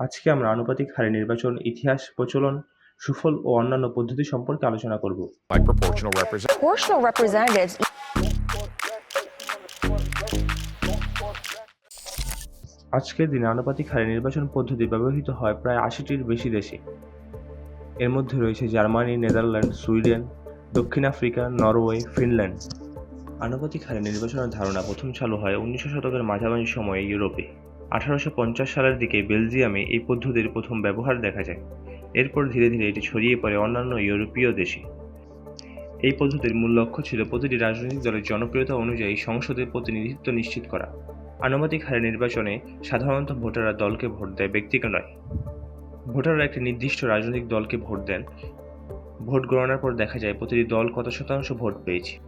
আজকে আমরা আনুপাতিক হারে নির্বাচন ইতিহাস প্রচলন সুফল ও অন্যান্য পদ্ধতি সম্পর্কে আলোচনা করব। আজকের দিনে আনুপাতিক হারে নির্বাচন পদ্ধতি ব্যবহৃত হয় প্রায় আশিটির বেশি দেশে। এর মধ্যে রয়েছে জার্মানি নেদারল্যান্ড সুইডেন দক্ষিণ আফ্রিকা নরওয়ে ফিনল্যান্ড। আনুপাতিক হারে নির্বাচনের ধারণা প্রথম চালু হয় উনিশশো শতকের মাঝামাঝি সময়ে ইউরোপে। আঠারোশো পঞ্চাশ সালের দিকে বেলজিয়ামে এই পদ্ধতির প্রথম ব্যবহার দেখা যায়। এরপর ধীরে ধীরে এটি ছড়িয়ে পড়ে অন্যান্য ইউরোপীয় দেশে। এই পদ্ধতির মূল লক্ষ্য ছিল প্রতিটি রাজনৈতিক দলের জনপ্রিয়তা অনুযায়ী সংসদের প্রতিনিধিত্ব নিশ্চিত করা। আনুপাতিক হারে নির্বাচনে সাধারণত ভোটাররা দলকে ভোট দেয় ব্যক্তিকে নয়। ভোটাররা একটি নির্দিষ্ট রাজনৈতিক দলকে ভোট দেন। ভোট গণনার পর দেখা যায় প্রতিটি দল কত শতাংশ ভোট পেয়েছে।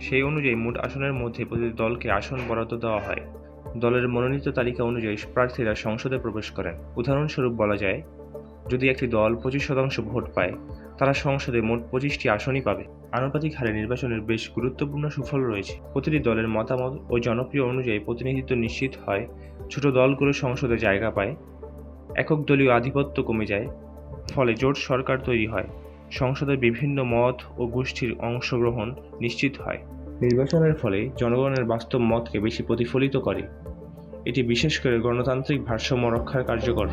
সেই অনুযায়ী মোট আসনের মধ্যে প্রতিটি দলকে আসন বরাদ্দ দেওয়া হয়। দলের মনোনীত তালিকা অনুযায়ী প্রার্থীরা সংসদে প্রবেশ করেন। উদাহরণস্বরূপ বলা যায়, যদি একটি দল পঁচিশ শতাংশ ভোট পায়, তারা সংসদে মোট পঁচিশটি আসনই পাবে। আনুপাতিক হারে নির্বাচনের বেশ গুরুত্বপূর্ণ সুফল রয়েছে। প্রতিটি দলের মতামত ও জনপ্রিয় অনুযায়ী প্রতিনিধিত্ব নিশ্চিত হয়। ছোট দলগুলো সংসদে জায়গা পায়, একক দলীয় আধিপত্য কমে যায়, ফলে জোট সরকার তৈরি হয়। সংসদের বিভিন্ন মত ও গোষ্ঠীর অংশগ্রহণ নিশ্চিত হয়। নির্বাচনের ফলে জনগণের বাস্তব মতকে বেশি প্রতিফলিত করে। এটি বিশেষ করে গণতান্ত্রিক ভারসাম্য রক্ষার কার্যকর।